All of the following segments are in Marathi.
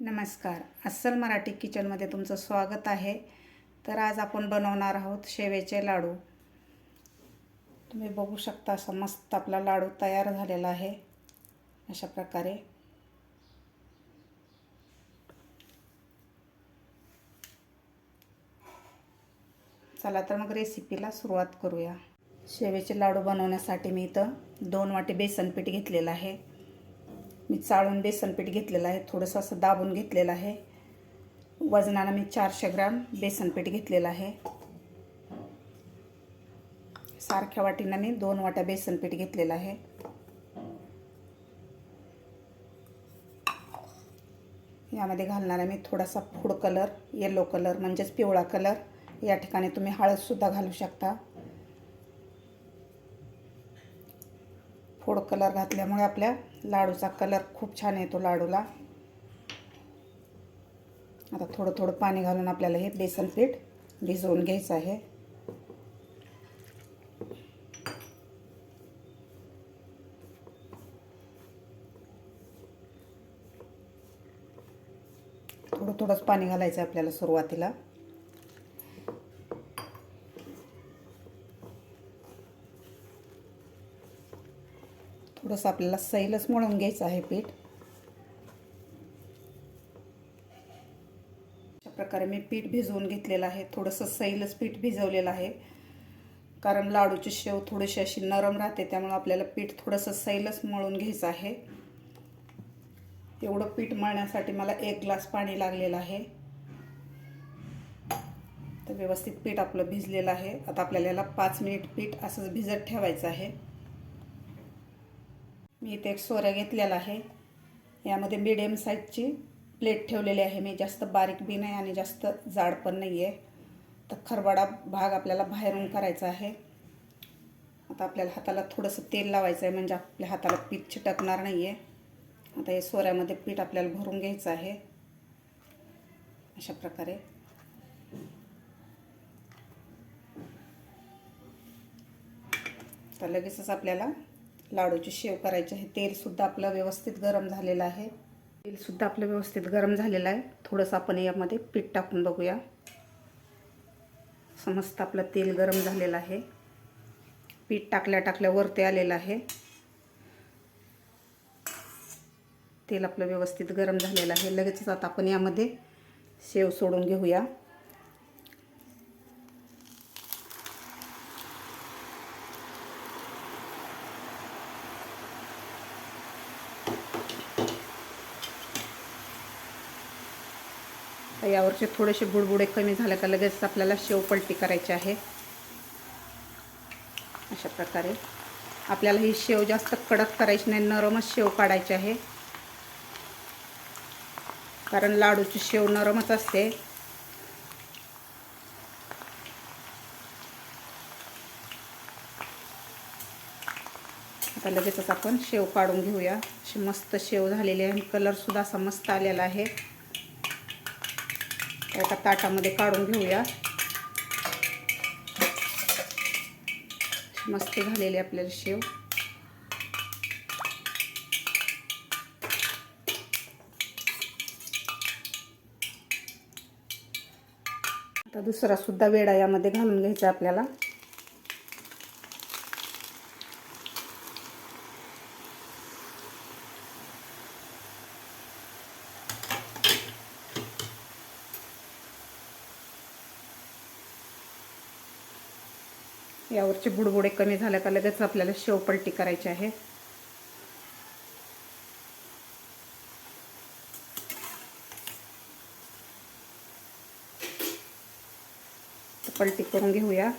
नमस्कार. अस्सल मराठी किचनमध्ये तुमचं स्वागत आहे. तर आज आपण बनवणार आहोत शेवेचे लाडू. तुम्ही बघू शकता असा मस्त आपला लाडू तयार झालेला आहे. अशा प्रकारे. चला तर मग रेसिपीला सुरुवात करूया. शेवेचे लाडू बनवण्यासाठी मी इथं दोन वाटी बेसन पीठ घेतलेलं आहे. मी चाळून बेसनपीठ घेतलेलं आहे. थोडंसं असं दाबून घेतलेलं आहे. वजनानं मी चारशे ग्राम बेसनपीठ घेतलेलं आहे. सारख्या वाटीनं मी दोन वाट्या बेसनपीठ घेतलेलं आहे. यामध्ये घालणार आहे मी थोडासा फूड कलर येलो कलर म्हणजेच पिवळा कलर. या ठिकाणी तुम्ही हळदसुद्धा घालू शकता. फूड कलर घातल्यामुळे आपल्या लाडूचा कलर खूप छान येतो लाडूला. आता थोडं थोडं पाणी घालून आपल्याला हे बेसन पीठ भिजवून घ्यायचं आहे. थोडं थोडंच पाणी घालायचं आपल्याला सुरुवातीला. थोडंसं आपल्याला सैलच मळून घ्यायचं आहे पीठ. अशा प्रकारे मी पीठ भिजवून घेतलेलं आहे. थोडंसं सैलच पीठ भिजवलेलं आहे. कारण लाडूची शेव थोडीशी अशी नरम राहते त्यामुळे आपल्याला पीठ थोडंसं सैलच मळून घ्यायचं आहे. एवढं पीठ मळण्यासाठी मला एक ग्लास पाणी लागलेलं आहे. तर व्यवस्थित पीठ आपलं भिजलेलं आहे. आता आपल्याला याला पाच मिनिट पीठ असंच भिजत ठेवायचं आहे. मी इथे एक सोऱ्या घेतलेला आहे. यामध्ये मिडियम साईजची प्लेट ठेवलेली आहे. मी जास्त बारीक बी नाही आणि जास्त जाड पण नाही आहे तर खरबडा भाग आपल्याला बाहेरून करायचा आहे. आता आपल्याला हाताला थोडंसं तेल लावायचं आहे म्हणजे आपल्या हाताला पीठ चिटकणार नाही आहे आता हे सोऱ्यामध्ये पीठ आपल्याला भरून घ्यायचं आहे. अशा प्रकारे. तर लगेचच आपल्याला लाडूची शेव करायची आहे. तेलसुद्धा आपलं व्यवस्थित गरम झालेलं आहे. तेलसुद्धा आपलं व्यवस्थित गरम झालेलं आहे. थोडंसं आपण यामध्ये पीठ टाकून बघूया. समस्त आपलं तेल गरम झालेलं आहे. पीठ टाकल्या टाकल्या वरती आलेलं आहे. तेल आपलं व्यवस्थित गरम झालेलं आहे. लगेचच आता आपण यामध्ये शेव सोडून घेऊया. यावरचे थोडेसे बुडबुडे कमी झाले का लगेच आपल्याला शेव पलटी करायची आहे. अशा प्रकारे आपल्याला ही शेव जास्त कडक करायची नाही नरमच शेव काढायची आहे. कारण लाडूची शेव नरमच असते. आता लगेचच आपण शेव काढून घेऊया. अशी मस्त शेव झालेली आहे कलरसुद्धा असा मस्त आलेला आहे. एका ताटामध्ये काढून घेऊया. मस्त झालेले आपल्याला शेव. आता दुसरा सुद्धा वेडा यामध्ये घालून घ्यायचा आपल्याला. यावरचे बुडबुडे कमी झाल्या का लगेच आपल्याला शेव पलटी करायची आहे. पलटी करून घेऊया.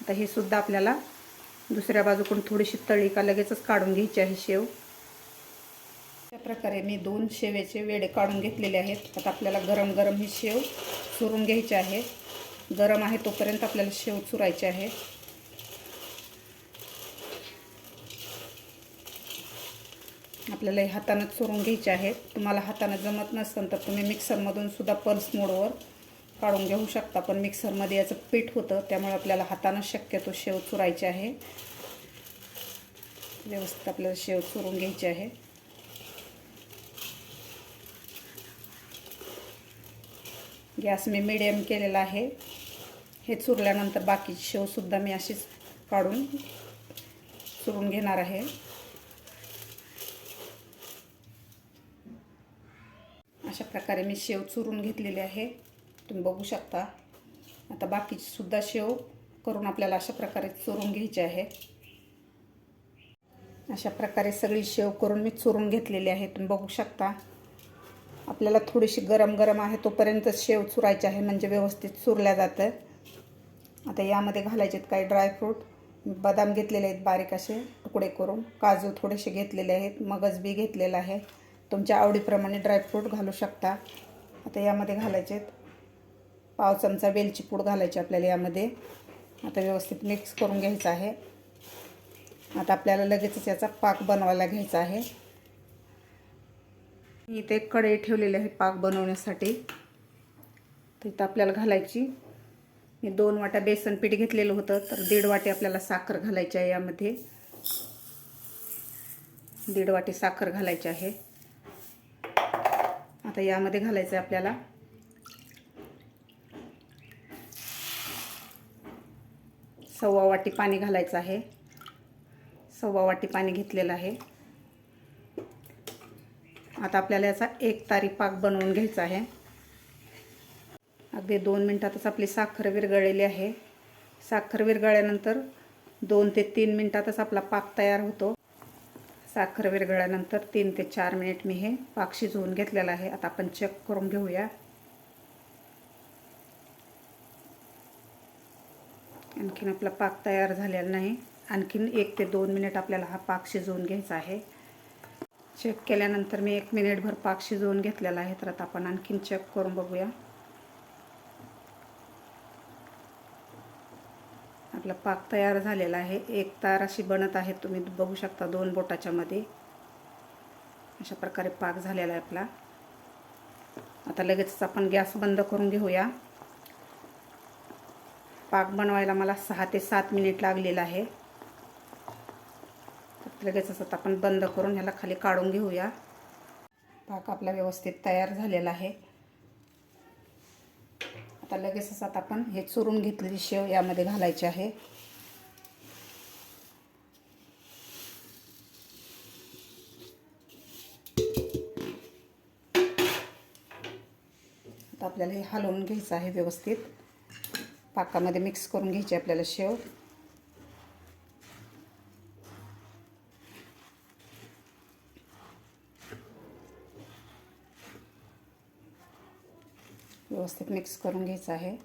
आता हे सुद्धा आपल्याला दुसऱ्या बाजूकडून थोडीशी तळी का लगेचच काढून घ्यायची आहे शेव. अशा प्रकारे मी दोन शेवेचे वेडे काढून घेतलेले आहेत. आता आपल्याला गरम गरम ही शेव चुरून घ्यायची आहे. गरम आहे तोपर्यंत आपल्याला शेव चुरायचे आहे. आपल्याला हे हातानं चुरून घ्यायचे आहेत तुम्हाला हातानं जमत नसेल तर तुम्ही मिक्सरमधून सुद्धा पल्स मोडवर काढून घेऊ शकता. पण मिक्सरमध्ये याचं पीठ होतं त्यामुळे आपल्याला हातानं शक्यतो शेव चुरायचे आहे. व्यवस्थित आपल्याला शेव चुरून घ्यायचे आहे. गॅस मी मिडियम केलेला आहे. हे चुरल्यानंतर बाकीची शेवसुद्धा मी अशीच काढून चुरून घेणार आहे. अशा प्रकारे मी शेव चुरून घेतलेली आहे. तुम्ही बघू शकता. आता बाकीची सुद्धा शेव करून आपल्याला अशा प्रकारे चुरून घ्यायची आहे. अशा प्रकारे सगळी शेव करून मी चुरून घेतलेली आहे. तुम्ही बघू शकता. आपल्याला थोडीशी गरम गरम आहे तोपर्यंत शेव चुरायची आहे म्हणजे व्यवस्थित चुरल्या जातं. आता यामध्ये घालायचे आहेत काही ड्रायफ्रूट बदाम घेतलेले आहेत बारीक असे तुकडे करून. काजू थोडेसे घेतलेले आहेत मगज बी घेतलेला आहे. तुमच्या आवडीप्रमाणे ड्रायफ्रूट घालू शकता. आता यामध्ये घालायचे आहेत पाव चमचा वेलची पूड घालायची आपल्याला यामध्ये. आता व्यवस्थित मिक्स करून घ्यायचं आहे. आता आपल्याला लगेचच याचा पाक बनवायला घ्यायचा आहे. मी इथे कढई ठेवलेली आहे पाक बनवण्यासाठी. तर इथं आपल्याला घालायची. मी दोन वाट्या बेसन पीठ घेतलेलं होतं तर दीड वाटी आपल्याला साखर घालायची आहे यामध्ये. दीड वाटी साखर घालायची आहे. आता यामध्ये घालायचं आहे आपल्याला. सव्वा वाटी पाणी घालायचं आहे. सव्वा वाटी पाणी घेतलेलं आहे. आता आपल्याला याचा एक तारी पाक बनवून घ्यायचा आहे. अगदी दोन मिनटातच आपली साखर विरघळलेली आहे. साखर विरघळल्यानंतर दोन ते तीन मिनटातच आपला पाक तयार होतो. साखर विरघळल्यानंतर तीन ते चार मिनिट मी हे पाक शिजवून घेतलेला आहे. आता आपण चेक करून घेऊया. आणखीन आपला पाक तयार झालेला नाही. आणखीन एक ते दोन मिनिट आपल्याला हा पाक शिजवून घ्यायचा आहे. चेक केल्यानंतर मी एक मिनिटभर पाक शिजवून घेतलेला आहे. तर आता आपण आणखीन चेक करून बघूया. आपला पाक तयार झालेला आहे. एक तार अशी बनत आहे. तुम्ही बघू शकता दोन बोटाच्या मध्ये अशा प्रकारे पाक झालेला आहे आपला. आता लगेचच आपण गॅस बंद करून घेऊया. पाक बनवायला मला सहा ते सात मिनिट लागलेलं आहे. लगेचच आता आपण बंद करून ह्याला खाली काढून घेऊया. पाक आपला व्यवस्थित तयार झालेला आहे. आता लगेचच आता आपण हे चुरून घेतलेली शेव यामध्ये घालायची आहे. आता आपल्याला हे हलवून घ्यायचं आहे व्यवस्थित. पाकामध्ये मिक्स करून घ्यायची आपल्याला शेव. व्यवस्थित मिक्स करून घ्यायचं आहे.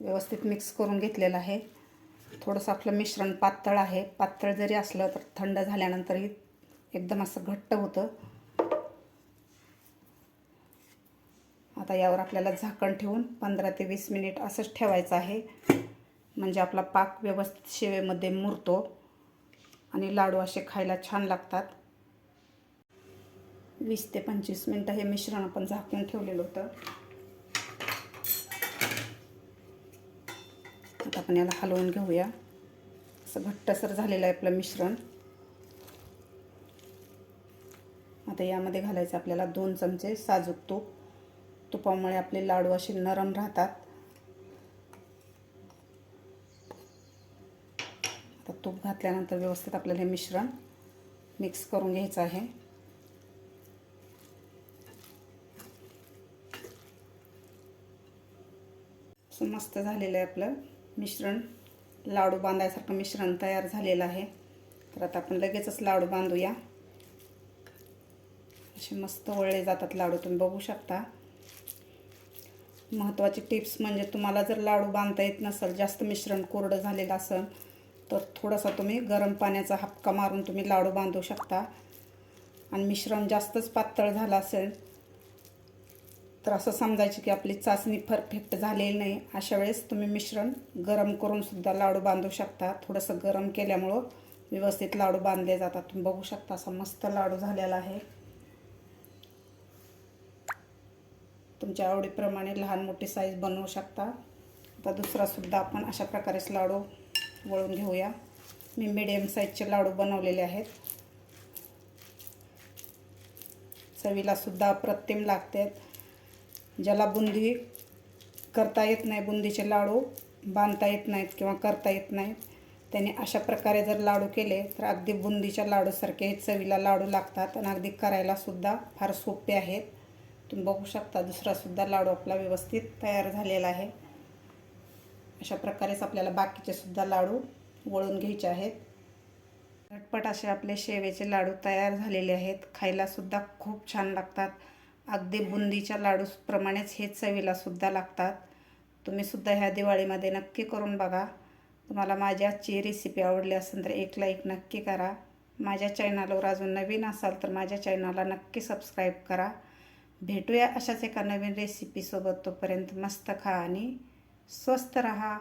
व्यवस्थित मिक्स करून घेतलेलं आहे. थोडंसं आपलं मिश्रण पातळ आहे. पातळ जरी असलं तर थंड झाल्यानंतरही एकदम असं घट्ट होतं. आता यावर आपल्याला झाकण ठेवून पंधरा ते वीस मिनिट असंच ठेवायचं आहे. म्हणजे आपला पाक व्यवस्थित शेवेमध्ये मुरतो. आणि लाडू असे खायला छान लागतात. वीस ते पंचवीस मिनटं हे मिश्रण आपण झाकून ठेवलेलं होतं. आता आपण याला हलवून घेऊया. असं घट्टसर झालेलं आहे आपलं मिश्रण. आता यामध्ये घालायचं आपल्याला दोन चमचे साजूक तूप. तुपामुळे आपले लाडू असे नरम राहतात. आता तूप घातल्यानंतर व्यवस्थित आपल्याला हे मिश्रण मिक्स करून घ्यायचं आहे. मस्त झालेलं आहे आपलं मिश्रण. लाडू बांधायसारखं मिश्रण तयार झालेलं आहे. तर आता आपण लगेचच लाडू बांधूया. असे मस्त वळले जातात लाडू तुम्ही बघू शकता. महत्त्वाची टिप्स म्हणजे तुम्हाला जर लाडू बांधता येत नसेल जास्त मिश्रण कोरडं झालेलं असेल तर थोडासा तुम्ही गरम पाण्याचा हपका मारून तुम्ही लाडू बांधू शकता. आणि मिश्रण जास्तच पातळ झालं असेल तर असं समजायचं की आपली चाचणी परफेक्ट झालेली नाही. अशा वेळेस तुम्ही मिश्रण गरम करूनसुद्धा लाडू बांधू शकता. थोडंसं गरम केल्यामुळं व्यवस्थित लाडू बांधले जातात. तुम्ही बघू शकता असा मस्त लाडू झालेला आहे. तुमच्या आवडीप्रमाणे लहान मोठी साईज बनवू शकता. आता दुसरासुद्धा आपण अशा प्रकारेच लाडू वळून घेऊया. मी मिडियम साईजचे लाडू बनवलेले आहेत. चवीलासुद्धा अप्रतिम लागतात. ज्याला बुंदी करता येत नाही बुंदीचे लाडू बांधता येत नाहीत किंवा करता येत नाहीत त्याने अशा प्रकारे जर लाडू केले तर अगदी बुंदीच्या लाडूसारखे हे चवीला लाडू लागतात आणि अगदी करायलासुद्धा फार सोपे आहेत. तुम्ही बघू शकता दुसरासुद्धा लाडू आपला व्यवस्थित तयार झालेला आहे. अशा प्रकारेच आपल्याला बाकीचे सुद्धा लाडू वळून घ्यायचे आहेत. झटपट असे आपले शेवेचे लाडू तयार झालेले आहेत. खायलासुद्धा खूप छान लागतात. अगदी बुंदीच्या लाडूप्रमाणेच हे चवीलासुद्धा लागतात. तुम्हीसुद्धा ह्या दिवाळीमध्ये नक्की करून बघा. तुम्हाला माझी आजची रेसिपी आवडली असेल तर एक लाईक नक्की करा. माझ्या चॅनलवर अजून नवीन असाल तर माझ्या चॅनलला नक्की सबस्क्राईब करा. भेटूया अशाच एका नवीन रेसिपीसोबत तोपर्यंत मस्त खा आणि स्वस्त रहा.